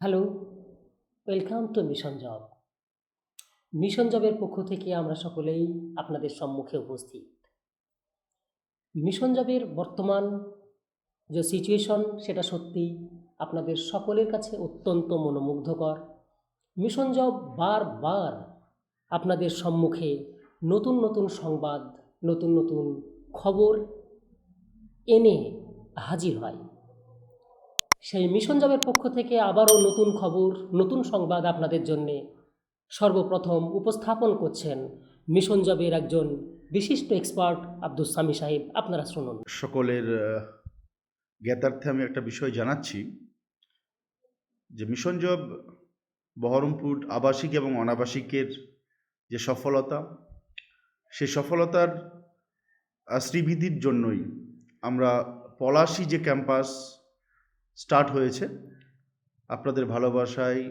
Hello welcome to Mission Job Mission জবের পক্ষ থেকে আমরা সকলেই আপনাদের সম্মুখে উপস্থিত। মিশন জবের বর্তমান যে সিচুয়েশন সেটা সত্যি আপনাদের সকলের কাছে অত্যন্ত মনোমুগ্ধকর। মিশন জব বারবার আপনাদের সম্মুখে নতুন নতুন সংবাদ, নতুন নতুন খবর এনে হাজির হয়। সেই মিশন জবের পক্ষ থেকে আবারও নতুন খবর, নতুন সংবাদ আপনাদের জন্যে। সর্বপ্রথম উপস্থাপন করছেন মিশন জবের একজন বিশিষ্ট এক্সপার্ট আব্দুল সামি সাহেব। আপনারা শুনুন। সকলের জ্ঞাতার্থে আমি একটা বিষয় জানাচ্ছি। যে মিশন জব বহরমপুর আবাসিক এবং অনাবাসিকের যে সফলতা সেই সফলতার শ্রীবিধির জন্যই আমরা পলাশি যে ক্যাম্পাস স্টার্ট হয়েছে। আপনাদের ভালোবাসায়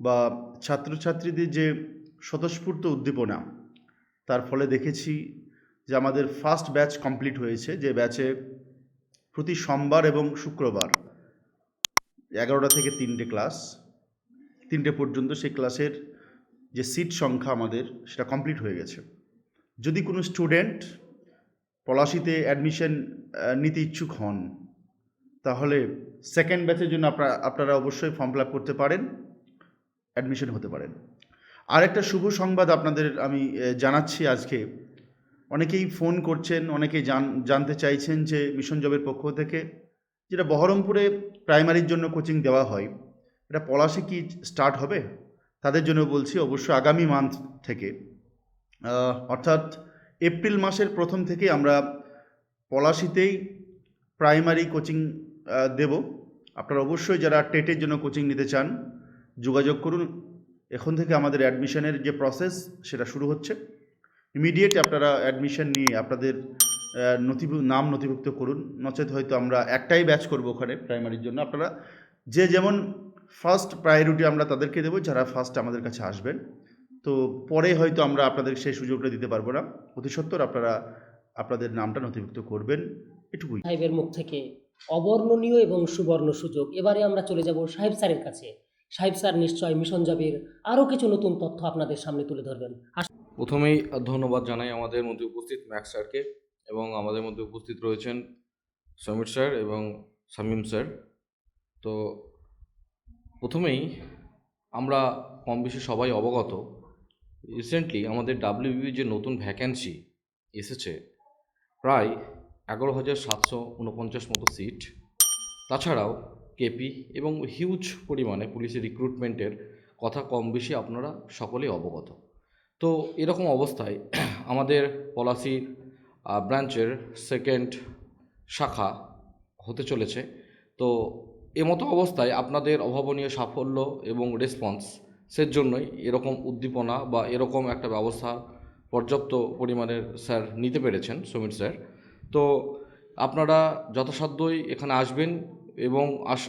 বা ছাত্রছাত্রীদের যে স্বতঃস্ফূর্ত উদ্দীপনা, তার ফলে দেখেছি যে আমাদের ফার্স্ট ব্যাচ কমপ্লিট হয়েছে, যে ব্যাচে প্রতি সোমবার এবং শুক্রবার এগারোটা থেকে তিনটে ক্লাস তিনটে পর্যন্ত সেই ক্লাসের যে সিট সংখ্যা আমাদের, সেটা কমপ্লিট হয়ে গেছে। যদি কোনো স্টুডেন্ট পলাশিতে অ্যাডমিশন নিতে ইচ্ছুক হন তাহলে সেকেন্ড ব্যাচের জন্য আপনারা আপনারা অবশ্যই ফর্ম ফিল করতে পারেন অ্যাডমিশন হতে পারেন। আরেকটা শুভ সংবাদ আপনাদের আমি জানাচ্ছি আজকে। অনেকেই ফোন করছেন, অনেকেই জান, জানতে চাইছেন যে মিশন জবের পক্ষ থেকে, যেটা বহরমপুরে প্রাইমারির জন্য কোচিং দেওয়া হয়, এটা পলাশে কি স্টার্ট হবে? তাদের জন্য বলছি অবশ্য আগামী মান্থ থেকে। অর্থাৎ এপ্রিল মাসের প্রথম থেকে আমরা পলাশিতেই প্রাইমারি কোচিং দেব। আপনারা অবশ্যই যারা টেটের জন্য কোচিং নিতে চান, যোগাযোগ করুন। এখন থেকে আমাদের অ্যাডমিশনের যে প্রসেস সেটা শুরু হচ্ছে। ইমিডিয়েট আপনারা অ্যাডমিশন নিয়ে আপনাদের নথি নাম নথিভুক্ত করুন। নচেত হয়তো আমরা একটাই ব্যাচ করব ওখানে প্রাইমারির জন্য। আপনারা যে যেমন ফার্স্ট প্রায়োরিটি আমরা তাদেরকে দেবো, যারা ফার্স্ট আমাদের কাছে আসবেন। তো পরে হয়তো আমরা আপনাদের সেই সুযোগটা দিতে পারব না। অতি সত্বর আপনারা, আপনাদের নামটা নথিভুক্ত করবেন। এটুকুই। মুখ থেকে অবর্ণনীয় এবং সুবর্ণ সুযোগ। এবারে আমরা চলে যাব সাহেব স্যারের কাছে। সাহেব স্যার নিশ্চয় মিশন জবের আরও কিছু নতুন তথ্য আপনাদের সামনে তুলে ধরবেন। প্রথমেই ধন্যবাদ জানাই আমাদের মধ্যে উপস্থিত ম্যাক্স স্যারকে এবং আমাদের মধ্যে উপস্থিত রয়েছেন সমীর স্যার এবং শামীম স্যার। তো প্রথমেই আমরা কম বেশি সবাই অবগত রিসেন্টলি আমাদের ডাব্লিউবি যে নতুন ভ্যাকেন্সি এসেছে, প্রায় এগারো হাজার সাতশো উনপঞ্চাশ মতো সিট। তাছাড়াও কেপি এবং হিউজ পরিমাণে পুলিশের রিক্রুটমেন্টের কথা কম বেশি আপনারা সকলেই অবগত। তো এরকম অবস্থায় আমাদের পলাশি ব্রাঞ্চের সেকেন্ড শাখা হতে চলেছে। তো এমতো অবস্থায় আপনাদের অভাবনীয় সাফল্য এবং রেসপন্স সের জন্যই এরকম উদ্দীপনা বা এরকম একটা ব্যবস্থা পর্যাপ্ত পরিমাণের স্যার নিতে পেরেছেন সমীর স্যার। তো আপনারা যথাসাধ্যই এখানে আসবেন এবং আস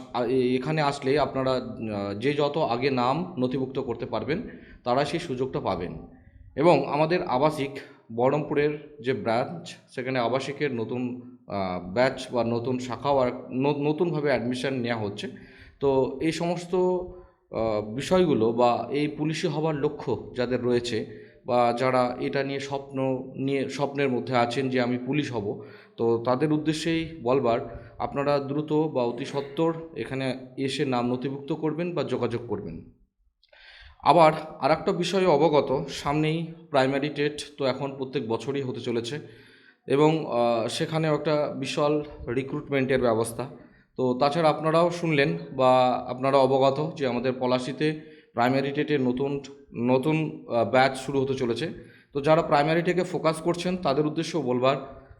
এখানে আসলে আপনারা যে যত আগে নাম নথিভুক্ত করতে পারবেন, তারা সেই সুযোগটা পাবেন। এবং আমাদের আবাসিক বহরমপুরের যে ব্রাঞ্চ, সেখানে আবাসিকের নতুন ব্যাচ বা নতুন শাখাও আর নতুনভাবে অ্যাডমিশন নেওয়া হচ্ছে। তো এই সমস্ত বিষয়গুলো বা এই পুলিশি হওয়ার লক্ষ্য যাদের রয়েছে বা যারা এটা নিয়ে স্বপ্ন নিয়ে স্বপ্নের মধ্যে আছেন যে আমি পুলিশ হব তো তাদের উদ্দেশ্যেই বলবার আপনারা দ্রুত বা অতি সত্বর এখানে এসে নাম নথিভুক্ত করবেন বা যোগাযোগ করবেন। আবার আর একটা বিষয়ে অবগত সামনেই প্রাইমারি টেট তো এখন প্রত্যেক বছরই হতে চলেছে এবং আহ, সেখানেও একটা বিশাল রিক্রুটমেন্টের ব্যবস্থা। তো তাছাড়া আপনারাও শুনলেন বা আপনারা অবগত যে আমাদের পলাশিতে প্রাইমারি টেটের নতুন নতুন ব্যাচ শুরু হতে চলেছে। তো যারা প্রাইমারি টেকে ফোকাস করছেন তাদের উদ্দেশ্যেও বলবার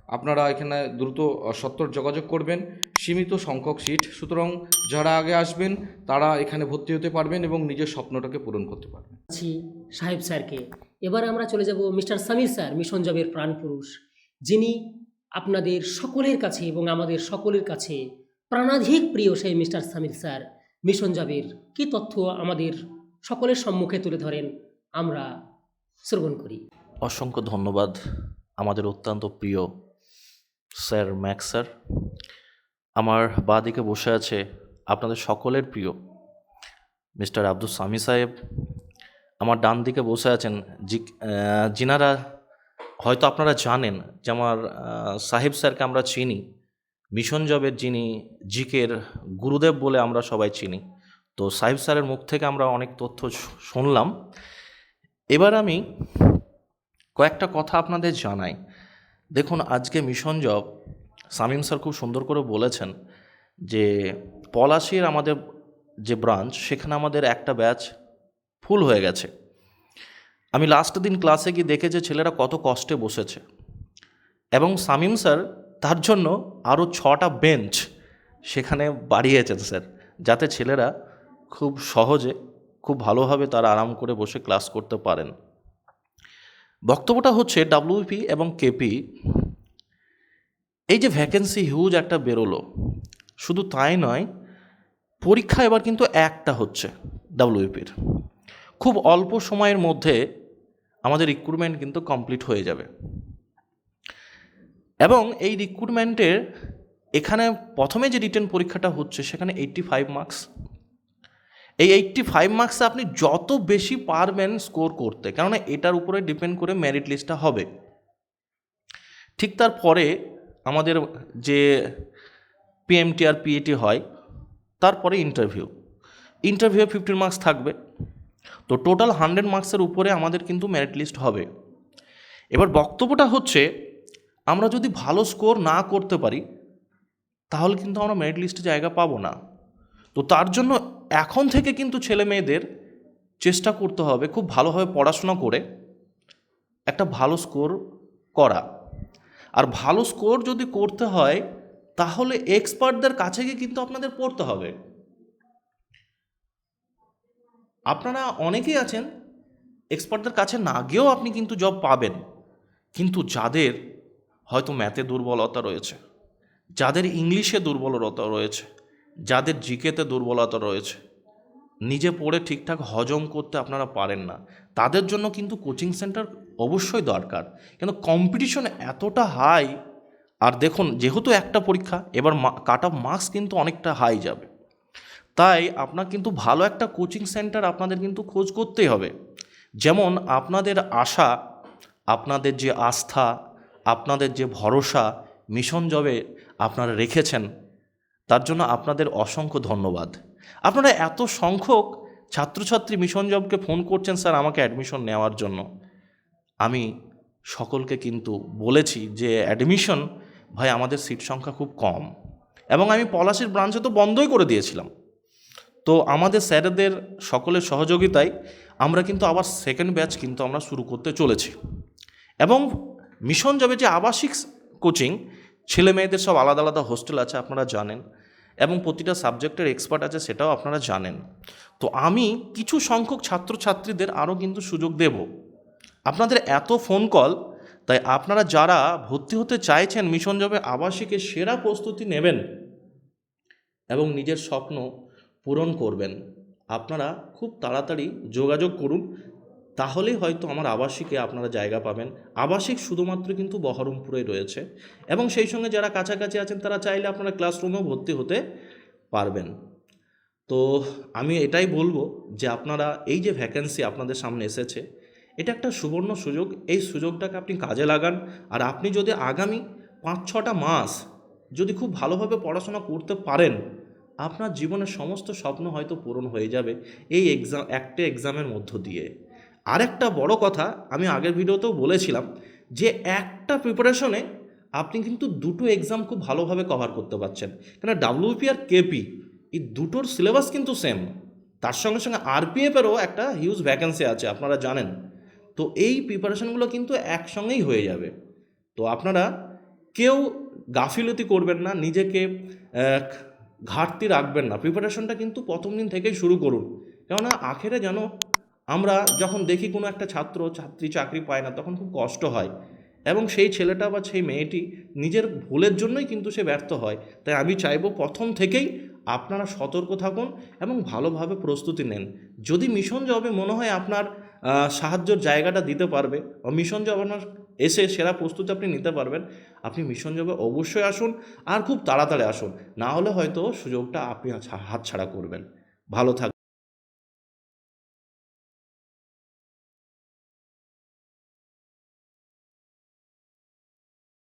আপনারা এখানে দ্রুত আহ, সত্বর যোগাযোগ করবেন সীমিত সংখ্যক সিট সুতরাং যারা আগে আসবেন তারা এখানে ভর্তি হতে পারবেন এবং নিজের স্বপ্নটাকে পূরণ করতে পারবেন। আছি সাহেব স্যারকে। এবারে আমরা চলে যাব মিস্টার সামির স্যার মিশন জবের প্রাণপুরুষ যিনি আপনাদের সকলের কাছে এবং আমাদের সকলের কাছে প্রাণাধিক প্রিয় সেই মিস্টার সামির স্যার। মিশন জবের কি তথ্য আমাদের সকলের সম্মুখে তুলে ধরেন, আমরা শ্রবণ করি। অসংখ্য ধন্যবাদ আমাদের অত্যন্ত প্রিয় স্যার ম্যাক্স স্যার। আমার বাঁ দিকে বসে আছে আপনাদের সকলের প্রিয় মিস্টার আব্দুল সামি সাহেব। আমার ডান দিকে বসে আছেন জি যিনারা হয়তো আপনারা জানেন যে আমার সাহেব স্যারকে আমরা চিনি, মিশন জবের যিনি, জিকের গুরুদেব বলে আমরা সবাই চিনি। তো সাহেব স্যারের মুখ থেকে আমরা অনেক তথ্য শুনলাম। এবার আমি কয়েকটা কথা আপনাদের জানাই। দেখুন, আজকে মিশন জব, সামিম স্যার খুব সুন্দর করে বলেছেন যে, পলাশির আমাদের যে ব্রাঞ্চ, সেখানে আমাদের একটা ব্যাচ ফুল হয়ে গেছে। আমি লাস্ট দিন ক্লাসে গিয়ে দেখে যে ছেলেরা কত কষ্টে বসেছে। এবং সামিম স্যার, তার জন্য আরও ছটা বেঞ্চ সেখানে বাড়িয়েছেন স্যার, যাতে ছেলেরা খুব সহজে, খুব ভালোভাবে তারা আরাম করে বসে ক্লাস করতে পারেন। বক্তব্যটা হচ্ছে ডাব্লিউপি এবং কেপি এই যে ভ্যাকেন্সি হিউজ একটা বেরোলো, শুধু তাই নয়, পরীক্ষা এবার কিন্তু একটা হচ্ছে ডাব্লিউপির খুব অল্প সময়ের মধ্যে আমাদের রিক্রুটমেন্ট কিন্তু কমপ্লিট হয়ে যাবে। এবং এই রিক্রুটমেন্টের এখানে প্রথমে যে রিটেন পরীক্ষাটা হচ্ছে, সেখানে এইট্টি ফাইভ মার্কস এই এইট্টি ফাইভ মার্কসে আপনি যত বেশি পারবেন স্কোর করতে, কেননা এটার উপরে ডিপেন্ড করে মেরিট লিস্টটা হবে। ঠিক তারপরে আমাদের যে পিএমটি আর পিএটি হয়, তারপরে ইন্টারভিউ ইন্টারভিউ ফিফটিন মার্কস থাকবে। তো টোটাল হান্ড্রেড মার্কসের উপরে আমাদের কিন্তু মেরিট লিস্ট হবে। এবার বক্তব্যটা হচ্ছে, আমরা যদি ভালো স্কোর না করতে পারি, তাহলে কিন্তু আমরা মেরিট লিস্টে জায়গা পাবো না। তো তার জন্য এখন থেকে কিন্তু ছেলে মেয়েদের চেষ্টা করতে হবে খুব ভালোভাবে পড়াশোনা করে একটা ভালো স্কোর করা। আর ভালো স্কোর যদি করতে হয়, তাহলে এক্সপার্টদের কাছে গিয়ে কিন্তু আপনাদের পড়তে হবে। আপনারা অনেকেই আছেন, এক্সপার্টদের কাছে না গিয়েও আপনি কিন্তু জব পাবেন। কিন্তু যাদের হয়তো ম্যাথে দুর্বলতা রয়েছে, যাদের ইংলিশে দুর্বলতা রয়েছে যাদের জিকেতে দুর্বলতা রয়েছে, নিজে পড়ে ঠিকঠাক হজম করতে আপনারা পারেন না। তাদের জন্য কিন্তু কোচিং সেন্টার অবশ্যই দরকার। কিন্তু কম্পিটিশন এতটা হাই আর দেখুন, যেহেতু একটা পরীক্ষা, এবার কাট অফ মার্কস কিন্তু অনেকটা হাই যাবে। তাই আপনার কিন্তু ভালো একটা কোচিং সেন্টার আপনাদের কিন্তু খোঁজ করতেই হবে। যেমন, আপনাদের আশা, আপনাদের যে আস্থা, আপনাদের যে ভরসা মিশন জবে আপনারা রেখেছেন তার জন্য আপনাদের অসংখ্য ধন্যবাদ। আপনারা এত সংখ্যক ছাত্রছাত্রী মিশন জবকে ফোন করছেন স্যার আমাকে অ্যাডমিশন নেওয়ার জন্য। আমি সকলকে কিন্তু বলেছি যে অ্যাডমিশন ভাই আমাদের সিট সংখ্যা খুব কম। এবং আমি পলাশির ব্রাঞ্চে তো বন্ধই করে দিয়েছিলাম। তো আমাদের স্যারেদের সকলের সহযোগিতায় আমরা কিন্তু আবার সেকেন্ড ব্যাচ কিন্তু আমরা শুরু করতে চলেছি। এবং মিশন যাবে যে আবাসিক কোচিং ছেলে মেয়েদের সব আলাদা আলাদা হোস্টেল আছে, আপনারা জানেন। এবং প্রতিটা সাবজেক্টের এক্সপার্ট আছে সেটাও আপনারা জানেন। তো আমি কিছু সংখ্যক ছাত্রছাত্রীদের আরও কিন্তু সুযোগ দেব। আপনাদের এত ফোন কল তাই আপনারা যারা ভর্তি হতে চাইছেন মিশন জবে আবাসিকে সেরা প্রস্তুতি নেবেন এবং নিজের স্বপ্ন পূরণ করবেন, আপনারা খুব তাড়াতাড়ি যোগাযোগ করুন। তাহলেই হয়তো আমার আবাসিকে আপনারা জায়গা পাবেন। আবাসিক শুধুমাত্র কিন্তু বহরমপুরে রয়েছে এবং সেই সঙ্গে যারা কাছাকাছি আছেন তারা চাইলে আপনারা ক্লাসরুমেও ভর্তি হতে পারবেন। তো আমি এটাই বলব যে আপনারা এই যে ভ্যাকেন্সি আপনাদের সামনে এসেছে, এটা একটা সুবর্ণ সুযোগ। এই সুযোগটাকে আপনি কাজে লাগান আর আপনি যদি আগামী পাঁচ ছটা মাস যদি খুব ভালোভাবে পড়াশোনা করতে পারেন, আপনার জীবনের সমস্ত স্বপ্ন হয়তো পূরণ হয়ে যাবে এই এক্সাম একটা এক্সামের মধ্য দিয়ে। আরেকটা বড় কথা আমি আগের ভিডিওতেও বলেছিলাম যে একটা প্রিপারেশনে আপনি কিন্তু দুটো এক্সাম খুব ভালোভাবে কভার করতে পারছেন। কেন ডাব্লিউপি আর কেপি এই দুটোর সিলেবাস কিন্তু সেম তার সঙ্গে সঙ্গে আরপিএফেরও একটা হিউজ ভ্যাকেন্সি আছে, আপনারা জানেন। তো এই প্রিপারেশনগুলো কিন্তু একসঙ্গেই হয়ে যাবে। তো আপনারা কেউ গাফিলতি করবেন না, নিজেকে ঘাটতি রাখবেন না। প্রিপারেশনটা কিন্তু প্রথম দিন থেকেই শুরু করুন। কেননা আখেরে যেন আমরা যখন দেখি কোনো একটা ছাত্র ছাত্রী চাকরি পায় না, তখন খুব কষ্ট হয়। এবং সেই ছেলেটা বা সেই মেয়েটি নিজের ভুলের জন্যই কিন্তু সে ব্যর্থ হয়। তাই আমি চাইব প্রথম থেকেই আপনারা সতর্ক থাকুন এবং ভালোভাবে প্রস্তুতি নেন। যদি মিশন জবে মনে হয় আপনার সাহায্যর জায়গাটা দিতে পারবে, বা মিশন জব আপনার এসে সেরা প্রস্তুতি আপনি নিতে পারবেন, আপনি মিশন জবে অবশ্যই আসুন আর খুব তাড়াতাড়ি আসুন। না হলে হয়তো সুযোগটা আপনি হাতছাড়া করবেন। ভালো থাক